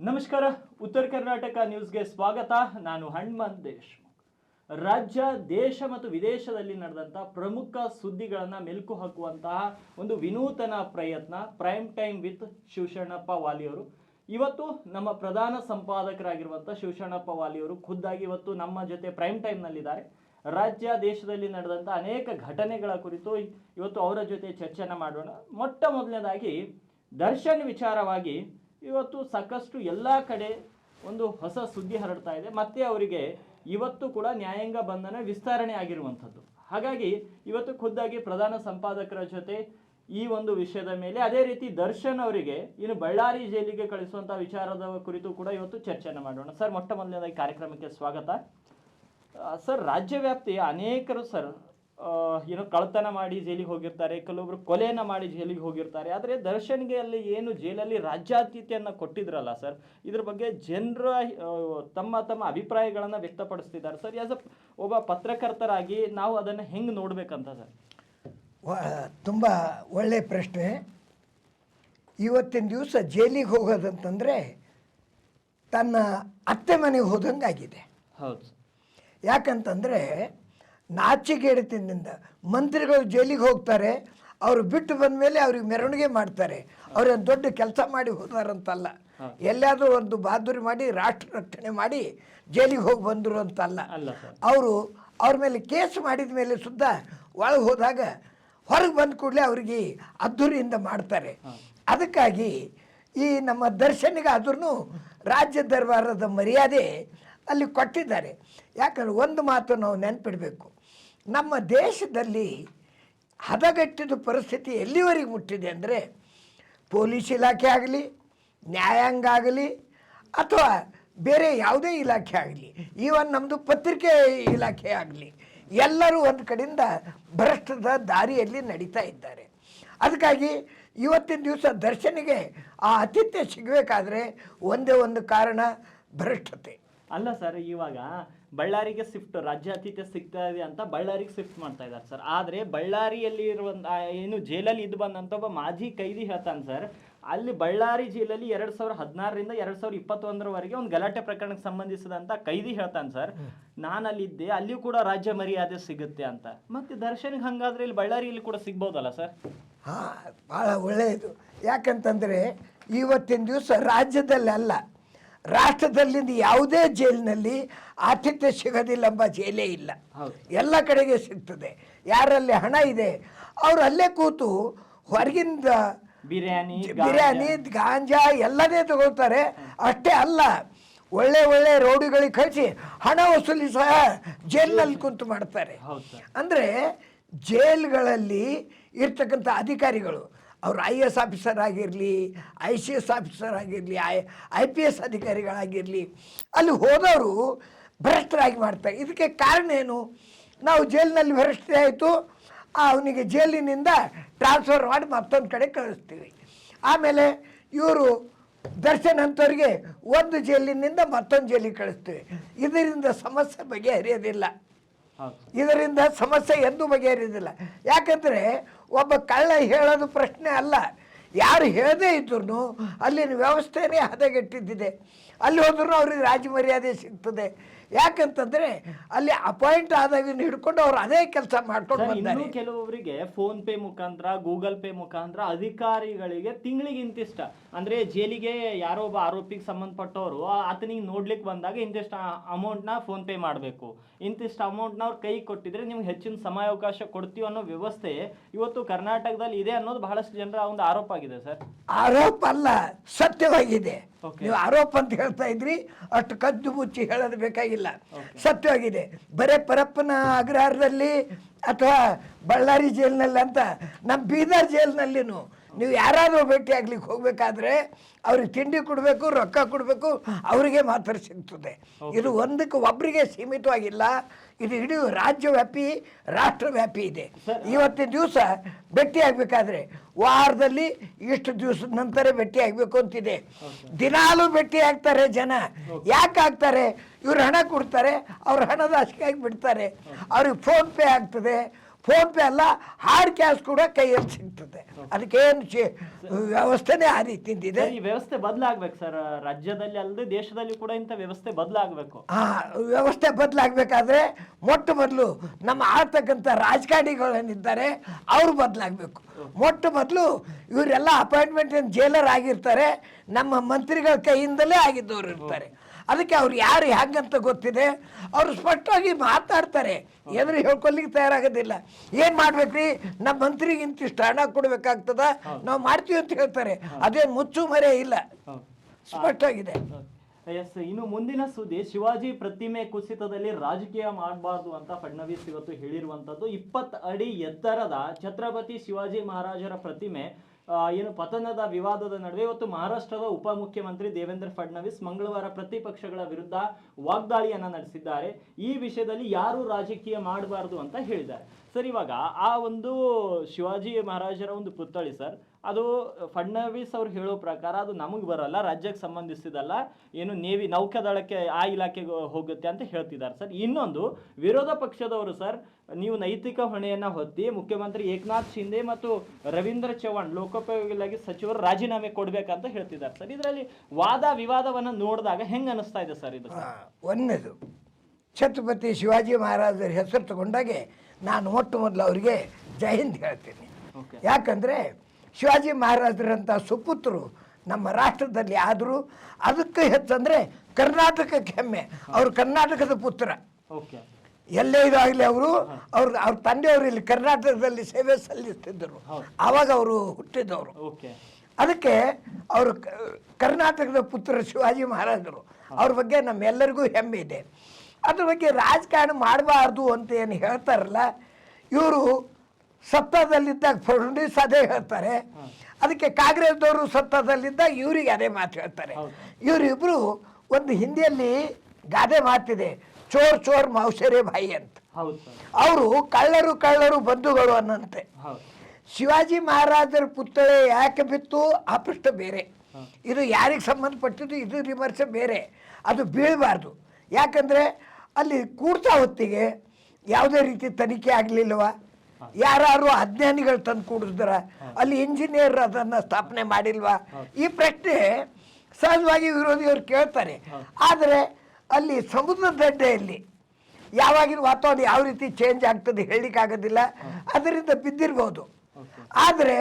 ನಮಸ್ಕಾರ. ಉತ್ತರ ಕರ್ನಾಟಕ ನ್ಯೂಸ್ಗೆ ಸ್ವಾಗತ. ನಾನು ಹಣ್ಮಂತ್ ದೇಶ್ಮುಖ್. ರಾಜ್ಯ, ದೇಶ ಮತ್ತು ವಿದೇಶದಲ್ಲಿ ನಡೆದಂಥ ಪ್ರಮುಖ ಸುದ್ದಿಗಳನ್ನು ಮೆಲುಕು ಹಾಕುವಂತಹ ಒಂದು ವಿನೂತನ ಪ್ರಯತ್ನ ಪ್ರೈಮ್ ಟೈಮ್ ವಿತ್ ಶಿವಶರಣಪ್ಪ ವಾಲಿಯವರು ಇವತ್ತು ನಮ್ಮ ಪ್ರಧಾನ ಸಂಪಾದಕರಾಗಿರುವಂಥ ಶಿವಶರಣಪ್ಪ ವಾಲಿಯವರು ಖುದ್ದಾಗಿ ಇವತ್ತು ನಮ್ಮ ಜೊತೆ ಪ್ರೈಮ್ ಟೈಮ್ನಲ್ಲಿದ್ದಾರೆ ರಾಜ್ಯ, ದೇಶದಲ್ಲಿ ನಡೆದಂಥ ಅನೇಕ ಘಟನೆಗಳ ಕುರಿತು ಇವತ್ತು ಅವರ ಜೊತೆ ಚರ್ಚೆನ ಮಾಡೋಣ. ಮೊಟ್ಟ ಮೊದಲನೇದಾಗಿ ದರ್ಶನ್ ವಿಚಾರವಾಗಿ ಇವತ್ತು ಸಾಕಷ್ಟು ಎಲ್ಲ ಕಡೆ ಒಂದು ಹೊಸ ಸುದ್ದಿ ಹರಡ್ತಾ ಇದೆ. ಮತ್ತೆ ಅವರಿಗೆ ಇವತ್ತು ಕೂಡ ನ್ಯಾಯಾಂಗ ಬಂಧನ ವಿಸ್ತರಣೆ ಆಗಿರುವಂಥದ್ದು. ಹಾಗಾಗಿ ಇವತ್ತು ಖುದ್ದಾಗಿ ಪ್ರಧಾನ ಸಂಪಾದಕರ ಜೊತೆ ಈ ಒಂದು ವಿಷಯದ ಮೇಲೆ ಅದೇ ರೀತಿ ದರ್ಶನ್ ಅವರಿಗೆ ಇನ್ನು ಬಳ್ಳಾರಿ ಜೈಲಿಗೆ ಕಳಿಸುವಂತ ವಿಚಾರದ ಕುರಿತು ಕೂಡ ಇವತ್ತು ಚರ್ಚೆಯನ್ನು ಮಾಡೋಣ. ಸರ್, ಮೊಟ್ಟ ಮೊದಲನೇದಾಗಿ ಕಾರ್ಯಕ್ರಮಕ್ಕೆ ಸ್ವಾಗತ. ಸರ್ ರಾಜ್ಯ ರಾಜ್ಯವ್ಯಾಪ್ತಿ ಅನೇಕರು ಸರ್ ಏನೋ ಕಳ್ತನ ಮಾಡಿ ಜೈಲಿಗೆ ಹೋಗಿರ್ತಾರೆ ಕೆಲವೊಬ್ರು ಕೊಲೆಯನ್ನ ಮಾಡಿ ಜೈಲಿಗೆ ಹೋಗಿರ್ತಾರೆ. ಆದರೆ ದರ್ಶನ್ಗೆ ಅಲ್ಲಿ ಏನು ಜೈಲಲ್ಲಿ ರಾಜ್ಯಾತಿಥ್ಯವನ್ನು ಕೊಟ್ಟಿದ್ರಲ್ಲ ಸರ್ ಇದ್ರ ಬಗ್ಗೆ ಜನರ ತಮ್ಮ ತಮ್ಮ ಅಭಿಪ್ರಾಯಗಳನ್ನು ವ್ಯಕ್ತಪಡಿಸ್ತಿದ್ದಾರೆ. ಸರ್ ಆಸ್ ಅ ಒಬ್ಬ ಪತ್ರಕರ್ತರಾಗಿ ನಾವು ಅದನ್ನು ಹೆಂಗೆ ನೋಡಬೇಕಂತ ಸರ್? ತುಂಬ ಒಳ್ಳೆಯ ಪ್ರಶ್ನೆ. ಇವತ್ತಿನ ದಿವಸ ಜೈಲಿಗೆ ಹೋಗೋದಂತಂದರೆ ತನ್ನ ಅತ್ತೆ ಮನೆಗೆ ಹೋದಂಗಾಗಿದೆ. ಹೌದು. ಯಾಕಂತಂದರೆ ನಾಚಿಕೆಡಿತದಿಂದ ಮಂತ್ರಿಗಳು ಜೈಲಿಗೆ ಹೋಗ್ತಾರೆ ಅವರು ಬಿಟ್ಟು ಬಂದ ಮೇಲೆ ಅವ್ರಿಗೆ ಮೆರವಣಿಗೆ ಮಾಡ್ತಾರೆ. ಅವ್ರೇನು ದೊಡ್ಡ ಕೆಲಸ ಮಾಡಿ ಹೋದಾರಂತಲ್ಲ. ಎಲ್ಲಾದರೂ ಒಂದು ಬಹಾದುರಿ ಮಾಡಿ ರಾಷ್ಟ್ರ ರಕ್ಷಣೆ ಮಾಡಿ ಜೈಲಿಗೆ ಹೋಗಿ ಬಂದರು ಅಂತಲ್ಲ. ಅವರು ಅವ್ರ ಮೇಲೆ ಕೇಸ್ ಮಾಡಿದ ಮೇಲೆ ಸುದ್ದ ಒಳಗೆ ಹೋದಾಗ ಹೊರಗೆ ಬಂದ ಕೂಡಲೇ ಅವ್ರಿಗೆ ಅದ್ದೂರಿಯಿಂದ ಮಾಡ್ತಾರೆ. ಅದಕ್ಕಾಗಿ ಈ ನಮ್ಮ ದರ್ಶನಿಗೆ ಆದ್ರೂ ರಾಜ್ಯ ದರ್ಬಾರದ ಮರ್ಯಾದೆ ಅಲ್ಲಿ ಕೊಟ್ಟಿದ್ದಾರೆ. ಯಾಕಂದ್ರೆ ಒಂದು ಮಾತು ನಾವು ನೆನ್ಪಿಡಬೇಕು. ನಮ್ಮ ದೇಶದಲ್ಲಿ ಹದಗೆಟ್ಟಿದ ಪರಿಸ್ಥಿತಿ ಎಲ್ಲಿವರೆಗೆ ಮುಟ್ಟಿದೆ ಅಂದರೆ ಪೊಲೀಸ್ ಇಲಾಖೆ ಆಗಲಿ, ನ್ಯಾಯಾಂಗ ಆಗಲಿ ಅಥವಾ ಬೇರೆ ಯಾವುದೇ ಇಲಾಖೆ ಆಗಲಿ, ಈವನ್ ನಮ್ಮದು ಪತ್ರಿಕೆ ಇಲಾಖೆ ಆಗಲಿ, ಎಲ್ಲರೂ ಒಂದು ಕಡೆಯಿಂದ ಭ್ರಷ್ಟದ ದಾರಿಯಲ್ಲಿ ನಡೀತಾ ಇದ್ದಾರೆ. ಅದಕ್ಕಾಗಿ ಇವತ್ತಿನ ದಿವಸ ದರ್ಶನಿಗೆ ಆ ಆತಿಥ್ಯ ಸಿಗಬೇಕಾದ್ರೆ ಒಂದೇ ಒಂದು ಕಾರಣ ಭ್ರಷ್ಟತೆ. ಅಲ್ಲ ಸರ್, ಇವಾಗ ಬಳ್ಳಾರಿಗೆ ಶಿಫ್ಟ್ ರಾಜ್ಯಾತಿಥ್ಯ ಸಿಗ್ತಾ ಇದೆ ಅಂತ ಬಳ್ಳಾರಿಗೆ ಶಿಫ್ಟ್ ಮಾಡ್ತಾ ಇದ್ದಾರೆ ಸರ್. ಆದರೆ ಬಳ್ಳಾರಿಯಲ್ಲಿ ಇರುವಂಥ ಏನು ಜೈಲಲ್ಲಿ ಇದ್ದು ಬಂದಂತ ಒಬ್ಬ ಮಾಜಿ ಕೈದಿ ಹೇಳ್ತಾನೆ ಸರ್. ಅಲ್ಲಿ ಬಳ್ಳಾರಿ ಜೈಲಲ್ಲಿ ಎರಡು ಸಾವಿರದ ಹದಿನಾರರಿಂದ ಎರಡು ಸಾವಿರದ ಇಪ್ಪತ್ತೊಂದರವರೆಗೆ ಒಂದು ಗಲಾಟೆ ಪ್ರಕರಣಕ್ಕೆ ಸಂಬಂಧಿಸಿದಂತ ಕೈದಿ ಹೇಳ್ತಾನೆ ಸರ್. ನಾನು ಅಲ್ಲಿದ್ದೆ ಅಲ್ಲಿಯೂ ಕೂಡ ರಾಜ್ಯ ಮರ್ಯಾದೆ ಸಿಗುತ್ತೆ ಅಂತ. ಮತ್ತೆ ದರ್ಶನ್ಗೆ ಹಂಗಾದ್ರೆ ಇಲ್ಲಿ ಬಳ್ಳಾರಿಯಲ್ಲಿ ಕೂಡ ಸಿಗ್ಬೋದಲ್ಲ ಸರ್? ಹಾಂ ಭಾಳ ಒಳ್ಳೆಯದು. ಯಾಕಂತಂದರೆ ಇವತ್ತಿನ ದಿವಸ ರಾಜ್ಯದಲ್ಲಿ ಅಲ್ಲ ರಾಷ್ಟ್ರದಲ್ಲಿಂದ ಯಾವುದೇ ಜೈಲಿನಲ್ಲಿ ಆತಿಥ್ಯ ಸಿಗೋದಿಲ್ಲ ಎಂಬ ಜೈಲೇ ಇಲ್ಲ. ಎಲ್ಲ ಕಡೆಗೆ ಸಿಗ್ತದೆ. ಯಾರಲ್ಲಿ ಹಣ ಇದೆ ಅವರು ಅಲ್ಲೇ ಕೂತು ಹೊರಗಿಂದ ಬಿರಿಯಾನಿ ಬಿರಿಯಾನಿ ಗಾಂಜಾ. ಎಲ್ಲದೇ ತಗೊಳ್ತಾರೆ. ಅಷ್ಟೇ ಅಲ್ಲ ಒಳ್ಳೆ ಒಳ್ಳೆ ರೌಡಿಗಳಿಗೆ ಕಳಿಸಿ ಹಣ ವಸೂಲಿ ಸಹ ಜೈಲಿನಲ್ಲಿ ಕುಂತು ಮಾಡ್ತಾರೆ. ಅಂದರೆ ಜೈಲ್ಗಳಲ್ಲಿ ಇರ್ತಕ್ಕಂಥ ಅಧಿಕಾರಿಗಳು ಅವರು ಐ ಎಸ್ ಆಫೀಸರ್ ಆಗಿರಲಿ ಐ ಸಿ ಎಸ್ ಆಫೀಸರ್ ಆಗಿರಲಿ ಐ ಐ ಪಿ ಎಸ್ ಅಧಿಕಾರಿಗಳಾಗಿರಲಿ ಅಲ್ಲಿ ಹೋದವರು ಭ್ರಷ್ಟರಾಗಿ ಮಾಡ್ತಾರೆ. ಇದಕ್ಕೆ ಕಾರಣ ಏನು? ನಾವು ಜೈಲಿನಲ್ಲಿ ಭ್ರಷ್ಟತೆ ಆಯಿತು ಅವನಿಗೆ ಜೈಲಿನಿಂದ ಟ್ರಾನ್ಸ್ಫರ್ ಮಾಡಿ ಮತ್ತೊಂದು ಕಡೆ ಕಳಿಸ್ತೀವಿ. ಆಮೇಲೆ ಇವರು ದರ್ಶನ್ ಅಂಥವ್ರಿಗೆ ಒಂದು ಜೈಲಿನಿಂದ ಮತ್ತೊಂದು ಜೈಲಿಗೆ ಕಳಿಸ್ತೀವಿ. ಇದರಿಂದ ಸಮಸ್ಯೆ ಬಗೆಹರಿಯೋದಿಲ್ಲ. ಇದರಿಂದ ಸಮಸ್ಯೆ ಎಂದೂ ಬಗೆಹರಿಯೋದಿಲ್ಲ. ಯಾಕಂದರೆ ಒಬ್ಬ ಕಳ್ಳ ಹೇಳೋದು ಪ್ರಶ್ನೆ ಅಲ್ಲ. ಯಾರು ಹೇಳದೇ ಇದ್ರು ಅಲ್ಲಿನ ವ್ಯವಸ್ಥೆನೇ ಹದಗೆಟ್ಟಿದ್ದಿದೆ. ಅಲ್ಲಿ ಹೋದ್ರೂ ಅವ್ರಿಗೆ ರಾಜ ಮರ್ಯಾದೆ ಸಿಗ್ತದೆ. ಯಾಕಂತಂದ್ರೆ ಅಲ್ಲಿ ಅಪಾಯಿಂಟ್ ಆದಾಗಿನ ಹಿಡ್ಕೊಂಡು ಅವ್ರು ಅದೇ ಕೆಲಸ ಮಾಡ್ಕೊಂಡು ಇನ್ನೂ ಕೆಲವೊಬ್ಬರಿಗೆ ಫೋನ್ ಪೇ ಮುಖಾಂತರ ಗೂಗಲ್ ಪೇ ಮುಖಾಂತರ ಅಧಿಕಾರಿಗಳಿಗೆ ತಿಂಗಳಿಗೆ ಇಂತಿಷ್ಟ. ಅಂದ್ರೆ ಜೈಲಿಗೆ ಯಾರೋ ಒಬ್ಬ ಆರೋಪಿಗೆ ಸಂಬಂಧಪಟ್ಟವರು ಆತನಿಗೆ ನೋಡ್ಲಿಕ್ಕೆ ಬಂದಾಗ ಇಂತಿಷ್ಟ ಅಮೌಂಟ್ನ ಫೋನ್ ಪೇ ಮಾಡಬೇಕು. ಇಂತಿಷ್ಟು ಅಮೌಂಟ್ನವ್ರು ಅವ್ರ ಕೈ ಕೊಟ್ಟಿದ್ರೆ ನಿಮ್ಗೆ ಹೆಚ್ಚಿನ ಸಮಯಾವಕಾಶ ಕೊಡ್ತೀವಿ ಅನ್ನೋ ವ್ಯವಸ್ಥೆ ಇವತ್ತು ಕರ್ನಾಟಕದಲ್ಲಿ ಇದೆ ಅನ್ನೋದು ಬಹಳಷ್ಟು ಜನರ ಒಂದು ಆರೋಪ ಆಗಿದೆ ಸರ್. ಆರೋಪ ಅಲ್ಲ ಸತ್ಯವಾಗಿದೆ. ನೀವು ಆರೋಪ ಅಂತ ಹೇಳ್ತಾ ಇದ್ರಿ ಅಷ್ಟು ಕದ್ದು ಮುಚ್ಚಿ ಹೇಳೋದು ಬೇಕಾಗಿಲ್ಲ. ಸತ್ಯವಾಗಿದೆ. ಬರೇ ಪರಪ್ಪನ ಅಗ್ರಹಾರದಲ್ಲಿ ಅಥವಾ ಬಳ್ಳಾರಿ ಜೈಲಿನಲ್ಲಿ ಅಂತ ನಮ್ಮ ಬೀದರ್ ಜೈಲಿನಲ್ಲಿನೂ ನೀವು ಯಾರಾದರೂ ಭೇಟಿ ಆಗ್ಲಿಕ್ಕೆ ಹೋಗ್ಬೇಕಾದ್ರೆ ಅವ್ರಿಗೆ ತಿಂಡಿ ಕೊಡಬೇಕು ರೊಕ್ಕ ಕೊಡಬೇಕು ಅವರಿಗೆ ಮಾತ್ರ ಸಿಗ್ತದೆ. ಇದು ಒಂದಕ್ಕೆ ಒಬ್ಬರಿಗೆ ಸೀಮಿತವಾಗಿಲ್ಲ. ಇದು ಇಡೀ ರಾಜ್ಯವ್ಯಾಪಿ ರಾಷ್ಟ್ರವ್ಯಾಪಿ ಇದೆ. ಇವತ್ತಿನ ದಿವಸ ಭೇಟಿ ಆಗಬೇಕಾದ್ರೆ ವಾರದಲ್ಲಿ ಇಷ್ಟು ದಿವಸದ ನಂತರ ಭೇಟಿ ಆಗಬೇಕು ಅಂತಿದೆ. ದಿನಾಲೂ ಭೇಟಿ ಆಗ್ತಾರೆ ಜನ. ಯಾಕೆ ಆಗ್ತಾರೆ? ಇವ್ರು ಹಣ ಕೊಡ್ತಾರೆ ಅವ್ರ ಹಣದ ಆಗಿ ಬಿಡ್ತಾರೆ. ಅವ್ರಿಗೆ ಫೋನ್ಪೇ ಆಗ್ತದೆ. ಫೋನ್ಪೇ ಅಲ್ಲ ಹಾರ್ಡ್ ಕ್ಯಾಶ್ ಕೂಡ ಕೈಯಲ್ಲಿ ಸಿಗ್ತದೆ. ಅದಕ್ಕೇನು ಚಿ ವ್ಯವಸ್ಥೆನೇ ಆ ರೀತಿ ಸರ್, ಈ ವ್ಯವಸ್ಥೆ ಬದಲಾಗ್ಬೇಕು ಸರ್. ರಾಜ್ಯದಲ್ಲಿ ಅಲ್ಲದೆ ದೇಶದಲ್ಲಿ ಕೂಡ ಇಂಥ ವ್ಯವಸ್ಥೆ ಬದಲಾಗಬೇಕು. ಆ ವ್ಯವಸ್ಥೆ ಬದಲಾಗಬೇಕಾದ್ರೆ ಮೊಟ್ಟ ಮೊದಲು ನಮ್ಮ ಆಳ್ತಕ್ಕಂಥ ರಾಜಕಾರಣಿಗಳೇನಿದ್ದಾರೆ ಅವರು ಬದಲಾಗಬೇಕು. ಮೊಟ್ಟ ಮೊದಲು ಇವರೆಲ್ಲ ಅಪಾಯಿಂಟ್ಮೆಂಟ್ ಜೈಲರ್ ಆಗಿರ್ತಾರೆ ನಮ್ಮ ಮಂತ್ರಿಗಳ ಕೈಯಿಂದಲೇ ಆಗಿದ್ದವರು ಇರ್ತಾರೆ. ಅದಕ್ಕೆ ಅವ್ರು ಯಾರು ಹೆಂಗಂತ ಗೊತ್ತಿದೆ? ಅವರು ಸ್ಪಷ್ಟವಾಗಿ ಮಾತಾಡ್ತಾರೆ. ಎದುರು ಹೇಳ್ಕೊಲಿಕ್ಕೆ ತಯಾರಾಗೋದಿಲ್ಲ. ಏನು ಮಾಡ್ಬೇಕ್ರಿ ನಮ್ಮ ಮಂತ್ರಿಗೆ ಇಂತಿಷ್ಟು ಹಣ ಕೊಡಬೇಕಾಗ್ತದ? ನಾವು ಮಾಡ್ತೀವಿ ಅಂತ ಹೇಳ್ತಾರೆ. ಅದೇನು ಮುಚ್ಚು ಮರೆ ಇಲ್ಲ. ಸ್ಪಷ್ಟವಾಗಿದೆ. ಎಸ್ ಇನ್ನು ಮುಂದಿನ ಸುದ್ದಿ ಶಿವಾಜಿ ಪ್ರತಿಮೆ ಕುಸಿತದಲ್ಲಿ ರಾಜಕೀಯ ಮಾಡಬಾರ್ದು ಅಂತ ಫಡ್ನವೀಸ್ ಇವತ್ತು ಹೇಳಿರುವಂತದ್ದು ಇಪ್ಪತ್ತು ಅಡಿ ಎತ್ತರದ ಛತ್ರಪತಿ ಶಿವಾಜಿ ಮಹಾರಾಜರ ಪ್ರತಿಮೆ ಏನು ಪತನದ ವಿವಾದದ ನಡುವೆ ಇವತ್ತು ಮಹಾರಾಷ್ಟ್ರದ ಉಪಮುಖ್ಯಮಂತ್ರಿ ದೇವೇಂದ್ರ ಫಡ್ನವೀಸ್ ಮಂಗಳವಾರ ಪ್ರತಿಪಕ್ಷಗಳ ವಿರುದ್ಧ ವಾಗ್ದಾಳಿಯನ್ನ ನಡೆಸಿದ್ದಾರೆ. ಈ ವಿಷಯದಲ್ಲಿ ಯಾರು ರಾಜಕೀಯ ಮಾಡಬಾರದು ಅಂತ ಹೇಳಿದ್ದಾರೆ. ಸರ್, ಇವಾಗ ಆ ಒಂದು ಶಿವಾಜಿ ಮಹಾರಾಜರ ಒಂದು ಪುತ್ಥಳಿ ಸರ್, ಅದು ಫಡ್ನವೀಸ್ ಅವ್ರು ಹೇಳೋ ಪ್ರಕಾರ ಅದು ನಮಗೆ ಬರಲ್ಲ, ರಾಜ್ಯಕ್ಕೆ ಸಂಬಂಧಿಸಿದಲ್ಲ, ಏನು ನೇವಿ ನೌಕಾದಳಕ್ಕೆ ಆ ಇಲಾಖೆಗೆ ಹೋಗುತ್ತೆ ಅಂತ ಹೇಳ್ತಿದ್ದಾರೆ ಸರ್. ಇನ್ನೊಂದು, ವಿರೋಧ ಪಕ್ಷದವರು ಸರ್, ನೀವು ನೈತಿಕ ಹೊಣೆಯನ್ನು ಹೊತ್ತಿ ಮುಖ್ಯಮಂತ್ರಿ ಏಕನಾಥ್ ಶಿಂದೆ ಮತ್ತು ರವೀಂದ್ರ ಚೌಹಾಣ್ ಲೋಕೋಪಯೋಗಿಲಾಗಿ ಸಚಿವರು ರಾಜೀನಾಮೆ ಕೊಡಬೇಕಂತ ಹೇಳ್ತಿದ್ದಾರೆ ಸರ್. ಇದರಲ್ಲಿ ವಾದ ವಿವಾದವನ್ನು ನೋಡಿದಾಗ ಹೆಂಗೆ ಅನಿಸ್ತಾ ಇದೆ ಸರ್ ಇದು? ಒಂದೇದು ಛತ್ರಪತಿ ಶಿವಾಜಿ ಮಹಾರಾಜರ ಹೆಸರು ತಗೊಂಡಾಗೆ ನಾನು ಮೊಟ್ಟ ಮೊದಲು ಅವರಿಗೆ ಜೈ ಹಿಂದ್ ಹೇಳ್ತೀನಿ. ಯಾಕಂದರೆ ಶಿವಾಜಿ ಮಹಾರಾಜರಂಥ ಸುಪುತ್ರರು ನಮ್ಮ ರಾಷ್ಟ್ರದಲ್ಲಿ ಆದರೂ ಅದಕ್ಕೆ ಹೆಚ್ಚಂದರೆ ಕರ್ನಾಟಕಕ್ಕೆ ಹೆಮ್ಮೆ. ಅವರು ಕರ್ನಾಟಕದ ಪುತ್ರ. ಎಲ್ಲೇ ಇದಾಗಲಿ ಅವರು ಅವ್ರ ಅವ್ರ ತಂದೆಯವರು ಇಲ್ಲಿ ಕರ್ನಾಟಕದಲ್ಲಿ ಸೇವೆ ಸಲ್ಲಿಸ್ತಿದ್ದರು. ಆವಾಗ ಅವರು ಹುಟ್ಟಿದವರು. ಓಕೆ ಅದಕ್ಕೆ ಅವರು ಕರ್ನಾಟಕದ ಪುತ್ರ ಶಿವಾಜಿ ಮಹಾರಾಜರು. ಅವ್ರ ಬಗ್ಗೆ ನಮ್ಮೆಲ್ಲರಿಗೂ ಹೆಮ್ಮೆ ಇದೆ. ಅದ್ರ ಬಗ್ಗೆ ರಾಜಕಾರಣ ಮಾಡಬಾರ್ದು ಅಂತ ಏನು ಹೇಳ್ತಾರಲ್ಲ ಇವರು ಸತ್ತದಲ್ಲಿದ್ದಾಗ ಫಡ್ನವೀಸ್ ಅದೇ ಹೇಳ್ತಾರೆ. ಅದಕ್ಕೆ ಕಾಂಗ್ರೆಸ್ದವರು ಸತ್ತದಲ್ಲಿದ್ದಾಗ ಇವರಿಗೆ ಅದೇ ಮಾತು ಹೇಳ್ತಾರೆ. ಇವರಿಬ್ಬರು ಒಂದು ಹಿಂದಿಯಲ್ಲಿ ಗಾದೆ ಮಾತಿದೆ ಚೋರ್ ಚೋರ್ ಮೌಸರೆ ಬಾಯಿ ಅಂತ. ಅವರು ಕಳ್ಳರು ಕಳ್ಳರು ಬಂಧುಗಳು ಅನ್ನಂತೆ. ಶಿವಾಜಿ ಮಹಾರಾಜರ ಪುತ್ತಳೆ ಯಾಕೆ ಬಿತ್ತು? ಆ ಪೃಷ್ಠ ಬೇರೆ. ಇದು ಯಾರಿಗೆ ಸಂಬಂಧಪಟ್ಟಿದ್ದು? ಇದು ವಿಮರ್ಶೆ ಬೇರೆ. ಅದು ಬೀಳಬಾರ್ದು. ಯಾಕಂದರೆ ಅಲ್ಲಿ ಕೂಡ್ತಾ ಹೊತ್ತಿಗೆ ಯಾವುದೇ ರೀತಿ ತನಿಖೆ ಆಗಲಿಲ್ವ? ಯಾರು ಅಜ್ಞಾನಿಗಳು ತಂದು ಕೂಡಿಸಿದ್ರ, ಅಲ್ಲಿ ಇಂಜಿನಿಯರ್ ಅದನ್ನು ಸ್ಥಾಪನೆ ಮಾಡಿಲ್ವಾ? ಈ ಪ್ರಶ್ನೆ ಸಹಜವಾಗಿ ವಿರೋಧಿಯವರು ಕೇಳ್ತಾರೆ. ಆದರೆ ಅಲ್ಲಿ ಸಮುದ್ರ ದಡ್ಡೆಯಲ್ಲಿ ಯಾವಾಗಿನ ವಾತಾವರಣ ಯಾವ ರೀತಿ ಚೇಂಜ್ ಆಗ್ತದೆ ಹೇಳಲಿಕ್ಕಾಗೋದಿಲ್ಲ. ಅದರಿಂದ ಬಿದ್ದಿರ್ಬೋದು. ಆದರೆ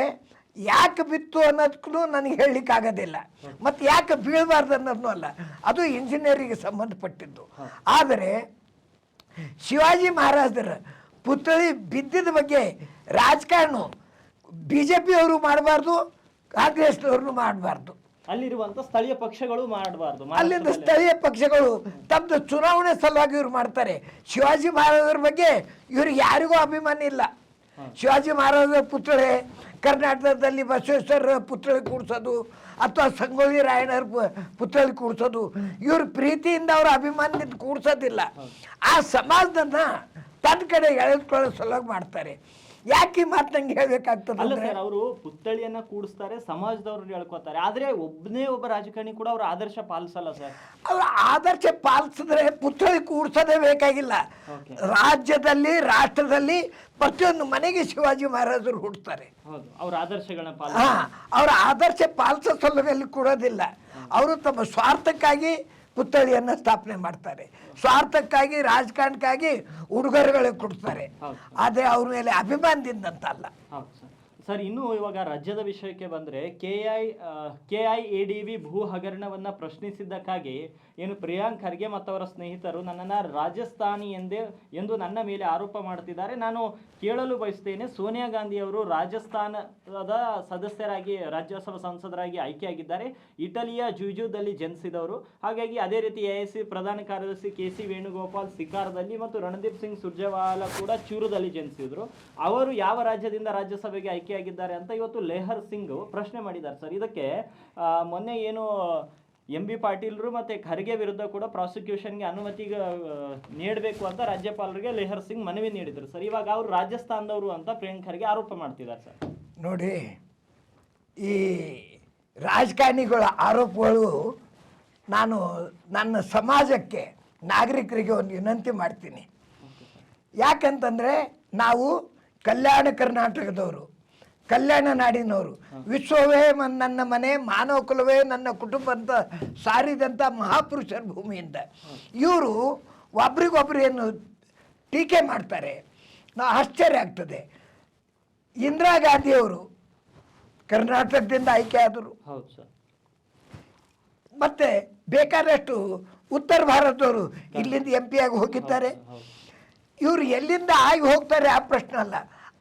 ಯಾಕೆ ಬಿತ್ತು ಅನ್ನೋದಕ್ಕೂ ನನಗೆ ಹೇಳಲಿಕ್ಕಾಗೋದಿಲ್ಲ. ಮತ್ತು ಯಾಕೆ ಬೀಳಬಾರ್ದು ಅನ್ನೋದನ್ನು ಅಲ್ಲ. ಅದು ಇಂಜಿನಿಯರಿಗೆ ಸಂಬಂಧಪಟ್ಟಿದ್ದು. ಆದರೆ ಶಿವಾಜಿ ಮಹಾರಾಜರ ಪುತ್ಥಳಿ ಬಿದ್ದಿದ ಬಗ್ಗೆ ರಾಜಕಾರಣ ಬಿ ಜೆ ಪಿಯವರು ಮಾಡಬಾರ್ದು ಕಾಂಗ್ರೆಸ್ನವ್ರನ್ನು ಮಾಡಬಾರ್ದು. ಅಲ್ಲಿರುವಂತ ಸ್ಥಳೀಯ ಪಕ್ಷಗಳು ಮಾಡಬಾರ್ದು. ಅಲ್ಲಿಂದ ಸ್ಥಳೀಯ ಪಕ್ಷಗಳು ತಮ್ಮದು ಚುನಾವಣೆ ಸಲುವಾಗಿ ಇವ್ರು ಮಾಡ್ತಾರೆ. ಶಿವಾಜಿ ಮಹಾರಾಜರ ಬಗ್ಗೆ ಇವ್ರಿಗೆ ಯಾರಿಗೂ ಅಭಿಮಾನ ಇಲ್ಲ. ಶಿವಾಜಿ ಮಹಾರಾಜರ ಪುತ್ಥಳಿ ಕರ್ನಾಟಕದಲ್ಲಿ ಬಸವೇಶ್ವರ ಪುತ್ಥಳಿ ಕೂಡಿಸೋದು ಅಥವಾ ಸಂಗೊಳ್ಳಿ ರಾಯಣ್ಣರ ಪುತ್ರಳಿ ಕೂಡ್ಸೋದು, ಇವ್ರ ಪ್ರೀತಿಯಿಂದ ಅವ್ರ ಅಭಿಮಾನದಿಂದ ಕೂಡಿಸೋದಿಲ್ಲ. ಆ ಸಮಾಜದನ್ನ ತನ್ನ ಕಡೆ ಎಳೆದುಕೊಳ್ಳೋ ಸಲುವಾಗಿ ಮಾಡ್ತಾರೆ. ಯಾಕೆ ಮಾತಂಗೆ ಮಾತು ಹೇಳ್ಬೇಕಾಗ್ತದೆ ಸರ್ ಅವರು ಪುತ್ಥಳಿಯನ್ನ ಕೂಡಿಸ್ತಾರೆ ಸಮಾಜದವ್ರನ್ನ ಹೇಳ್ಕೊತಾರೆ. ಆದ್ರೆ ಒಬ್ಬನೇ ಒಬ್ಬ ರಾಜಕಾರಣಿ ಕೂಡ ಅವ್ರ ಆದರ್ಶ ಪಾಲಿಸಲ್ಲ ಸರ್. ಅವ್ರ ಆದರ್ಶ ಪಾಲಿಸಿದ್ರೆ ಪುತ್ಥಳಿ ಕೂಡ್ಸೋದೇ ಬೇಕಾಗಿಲ್ಲ. Okay. ರಾಜ್ಯದಲ್ಲಿ ರಾಷ್ಟ್ರದಲ್ಲಿ ಪ್ರತಿಯೊಂದು ಮನೆಗೆ ಶಿವಾಜಿ ಮಹಾರಾಜರು ಹುಡ್ತಾರೆ ಹೌದು ಅವ್ರ ಆದರ್ಶಗಳನ್ನ ಹಾ ಅವರ ಆದರ್ಶ ಪಾಲಿಸೋ ಸಲುವಾಗಿ ಕೊಡೋದಿಲ್ಲ. ಅವರು ತಮ್ಮ ಸ್ವಾರ್ಥಕ್ಕಾಗಿ ಪುತ್ಥಳಿಯನ್ನು ಸ್ಥಾಪನೆ ಮಾಡ್ತಾರೆ. ಸ್ವಾರ್ಥಕ್ಕಾಗಿ ರಾಜಕಾರಣಕ್ಕಾಗಿ ಉಡುಗೊರೆಗಳಿಗೆ ಕೊಡ್ತಾರೆ. ಆದರೆ ಅವ್ರ ಮೇಲೆ ಅಭಿಮಾನದಿಂದ ಅಂತ ಅಲ್ಲ ಹೌದು ಸರ್, ಇನ್ನು ಇವಾಗ ರಾಜ್ಯದ ವಿಷಯಕ್ಕೆ ಬಂದರೆ K I K I A D V ಭೂ ಹಗರಣವನ್ನು ಪ್ರಶ್ನಿಸಿದ್ದಕ್ಕಾಗಿ ಏನು ಪ್ರಿಯಾಂಕ್ ಖರ್ಗೆ ಮತ್ತು ಅವರ ಸ್ನೇಹಿತರು ನನ್ನನ್ನು ರಾಜಸ್ಥಾನಿ ಎಂದೇ, ಎಂದು ನನ್ನ ಮೇಲೆ ಆರೋಪ ಮಾಡುತ್ತಿದ್ದಾರೆ ನಾನು ಕೇಳಲು ಬಯಸ್ತೇನೆ, ಸೋನಿಯಾ ಗಾಂಧಿ ಅವರು ರಾಜಸ್ಥಾನದ ಸದಸ್ಯರಾಗಿ ರಾಜ್ಯಸಭಾ ಸಂಸದರಾಗಿ ಆಯ್ಕೆಯಾಗಿದ್ದಾರೆ. ಇಟಲಿಯ ಜುಜುದಲ್ಲಿ ಜನಿಸಿದವರು. ಹಾಗಾಗಿ ಅದೇ ರೀತಿ ಎ ಐ ಸಿ ಪ್ರಧಾನ ಕಾರ್ಯದರ್ಶಿ ಕೆ ಸಿ ವೇಣುಗೋಪಾಲ್ ಸಿಕಾರದಲ್ಲಿ ಮತ್ತು ರಣದೀಪ್ ಸಿಂಗ್ ಸುರ್ಜೇವಾಲಾ ಕೂಡ ಚೂರುದಲ್ಲಿ ಜನಿಸಿದರು. ಅವರು ಯಾವ ರಾಜ್ಯದಿಂದ ರಾಜ್ಯಸಭೆಗೆ ಆಯ್ಕೆಯಾಗಿದ್ದಾರೆ ಅಂತ ಇವತ್ತು ಲೇಹರ್ ಸಿಂಗ್ ಪ್ರಶ್ನೆ ಮಾಡಿದ್ದಾರೆ ಸರ್. ಇದಕ್ಕೆ ಮೊನ್ನೆ ಏನು ಎಂ ಬಿ ಪಾಟೀಲ್ರು ಮತ್ತೆ ಖರ್ಗೆ ವಿರುದ್ಧ ಕೂಡ ಪ್ರಾಸಿಕ್ಯೂಷನ್ಗೆ ಅನುಮತಿ ನೀಡಬೇಕು ಅಂತ ರಾಜ್ಯಪಾಲರಿಗೆ ಲೇಹರ್ ಸಿಂಗ್ ಮನವಿ ನೀಡಿದರು ಸರ್. ಇವಾಗ ಅವರು ರಾಜಸ್ಥಾನದವರು ಅಂತ ಪ್ರಿಯಾಂಕ್ ಖರ್ಗೆ ಆರೋಪ ಮಾಡ್ತಿದ್ದಾರೆ ಸರ್. ನೋಡಿ, ಈ ರಾಜಕಾರಣಿಗಳ ಆರೋಪಗಳು ನಾನು ನನ್ನ ಸಮಾಜಕ್ಕೆ, ನಾಗರಿಕರಿಗೆ ಒಂದು ವಿನಂತಿ ಮಾಡ್ತೀನಿ. ಯಾಕಂತಂದರೆ ನಾವು ಕಲ್ಯಾಣ ಕರ್ನಾಟಕದವರು ಕಲ್ಯಾಣ ನಾಡಿನವರು. ವಿಶ್ವವೇ ನನ್ನ ಮನೆ ಮಾನವ ಕುಲವೇ ನನ್ನ ಕುಟುಂಬ ಅಂತ ಸಾರಿದಂಥ ಮಹಾಪುರುಷರ ಭೂಮಿಯಿಂದ ಇವರು ಒಬ್ರಿಗೊಬ್ರು ಏನು ಟೀಕೆ ಮಾಡ್ತಾರೆ. ನಾ ಆಶ್ಚರ್ಯ ಆಗ್ತದೆ. ಇಂದಿರಾ ಗಾಂಧಿಯವರು ಕರ್ನಾಟಕದಿಂದ ಆಯ್ಕೆ ಆದರು. ಮತ್ತೆ ಬೇಕಾದಷ್ಟು ಉತ್ತರ ಭಾರತದವರು ಇಲ್ಲಿಂದ ಎಂ ಪಿ ಆಗಿ ಹೋಗಿದ್ದಾರೆ. ಇವರು ಎಲ್ಲಿಂದ ಆಗಿ ಹೋಗ್ತಾರೆ ಆ ಪ್ರಶ್ನೆ ಅಲ್ಲ.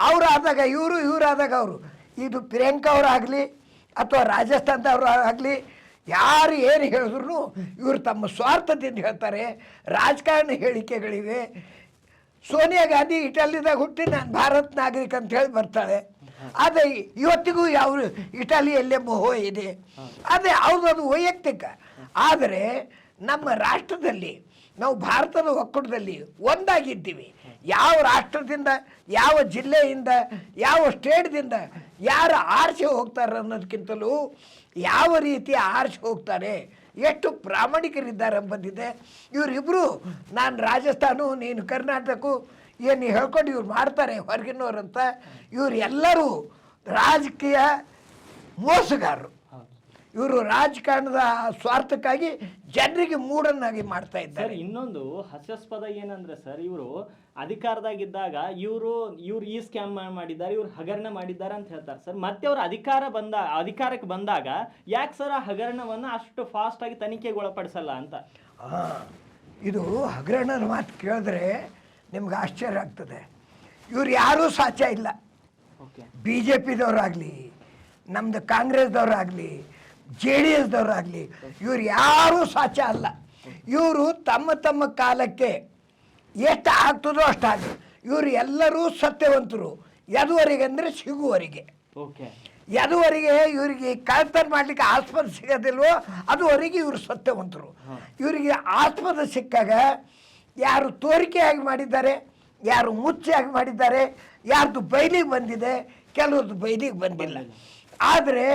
ಅವ್ರು ಆದಾಗ ಇವರು ಇವ್ರು ಆದಾಗ ಅವರು. ಇದು ಪ್ರಿಯಾಂಕಾ ಅವರಾಗಲಿ ಅಥವಾ ರಾಜಸ್ಥಾನದವರು ಆಗಲಿ, ಯಾರು ಏನು ಹೇಳಿದ್ರು ಇವರು ತಮ್ಮ ಸ್ವಾರ್ಥದಿಂದ ಹೇಳ್ತಾರೆ. ರಾಜಕಾರಣ ಹೇಳಿಕೆಗಳಿವೆ. ಸೋನಿಯಾ ಗಾಂಧಿ ಇಟಲಿದಾಗ ಹುಟ್ಟಿ ನಾನು ಭಾರತ ನಾಗರಿಕ ಅಂತ ಹೇಳಿ ಬರ್ತಾಳೆ. ಆದರೆ ಇವತ್ತಿಗೂ ಯಾವ ಇಟಲಿಯಲ್ಲೇ ಮೋಹ ಇದೆ. ಅದೇ ಅವ್ರದ್ದು ವೈಯಕ್ತಿಕ. ಆದರೆ ನಮ್ಮ ರಾಷ್ಟ್ರದಲ್ಲಿ, ನಾವು ಭಾರತದ ಒಕ್ಕೂಟದಲ್ಲಿ ಒಂದಾಗಿದ್ದೀವಿ. ಯಾವ ರಾಷ್ಟ್ರದಿಂದ, ಯಾವ ಜಿಲ್ಲೆಯಿಂದ, ಯಾವ ಸ್ಟೇಟ್ದಿಂದ, ಯಾರು ಆರಿಸಿ ಹೋಗ್ತಾರೆ ಅನ್ನೋದಕ್ಕಿಂತಲೂ ಯಾವ ರೀತಿ ಆರಿಸಿ ಹೋಗ್ತಾರೆ, ಎಷ್ಟು ಪ್ರಾಮಾಣಿಕರಿದ್ದಾರೆ ಎಂಬಂದಿದೆ ಇವರಿಬ್ಬರು ನಾನು ರಾಜಸ್ಥಾನ, ನೀನು ಕರ್ನಾಟಕ, ಏನು ಹೇಳ್ಕೊಂಡು ಇವ್ರು ಮಾಡ್ತಾರೆ ಹೊರಗಿನವ್ರಂತ ಅಂತ, ಇವರೆಲ್ಲರೂ ರಾಜಕೀಯ ಮೋಸಗಾರರು. ಇವರು ರಾಜಕಾರಣದ ಸ್ವಾರ್ಥಕ್ಕಾಗಿ ಜನರಿಗೆ ಮೂಡನ್ನಾಗಿ ಮಾಡ್ತಾ ಇದ್ದಾರೆ. ಇನ್ನೊಂದು ಹಾಸ್ಯಾಸ್ಪದ ಏನಂದ್ರೆ ಸರ್ ಇವರು ಅಧಿಕಾರದಾಗಿದ್ದಾಗ ಇವರು ಇವ್ರು ಈ ಸ್ಕ್ಯಾಮ್ ಮಾಡಿದ್ದಾರೆ ಇವ್ರು ಹಗರಣ ಮಾಡಿದ್ದಾರೆ ಅಂತ ಹೇಳ್ತಾರೆ ಸರ್. ಮತ್ತೆ ಅವ್ರ ಅಧಿಕಾರ ಬಂದ ಅಧಿಕಾರಕ್ಕೆ ಬಂದಾಗ ಯಾಕೆ ಸರ್ ಆ ಹಗರಣವನ್ನು ಅಷ್ಟು ಫಾಸ್ಟ್ ಆಗಿ ತನಿಖೆಗೆ ಒಳಪಡಿಸಲ್ಲ ಅಂತ ಇದು ಹಗರಣದ ಮಾತು ಕೇಳಿದ್ರೆ ನಿಮ್ಗೆ ಆಶ್ಚರ್ಯ ಆಗ್ತದೆ. ಇವ್ರು ಯಾರೂ ಸಾಧ್ಯ ಇಲ್ಲ. ಓಕೆ ಬಿ ಜೆ ಪಿದವರಾಗಲಿ ನಮ್ಮದು ಕಾಂಗ್ರೆಸ್ದವರಾಗಲಿ ಜೆ ಡಿ ಎಸ್ದವರಾಗಲಿ ಇವ್ರು ಯಾರೂ ಸಾಚ ಅಲ್ಲ. ಇವರು ತಮ್ಮ ತಮ್ಮ ಕಾಲಕ್ಕೆ ಎಷ್ಟು ಆಗ್ತದೋ ಅಷ್ಟಾಗಲಿ ಇವರು ಎಲ್ಲರೂ ಸತ್ಯವಂತರು ಯದುವರೆಗೆ ಅಂದರೆ ಸಿಗುವವರಿಗೆ. ಯದುವರೆಗೆ ಇವರಿಗೆ ಕಳ್ತನ ಮಾಡ್ಲಿಕ್ಕೆ ಆಸ್ಪದ ಸಿಗೋದಿಲ್ವೋ ಅದುವರೆಗೆ ಇವರು ಸತ್ಯವಂತರು. ಇವರಿಗೆ ಆಸ್ಪದ ಸಿಕ್ಕಾಗ ಯಾರು ತೋರಿಕೆಯಾಗಿ ಮಾಡಿದ್ದಾರೆ ಯಾರು ಮುಚ್ಚಿಯಾಗಿ ಮಾಡಿದ್ದಾರೆ ಯಾರ್ದು ಬೈಲಿಗೆ ಬಂದಿದೆ ಕೆಲವ್ರದ್ದು ಬೈಲಿಗೆ ಬಂದಿಲ್ಲ. ಆದರೆ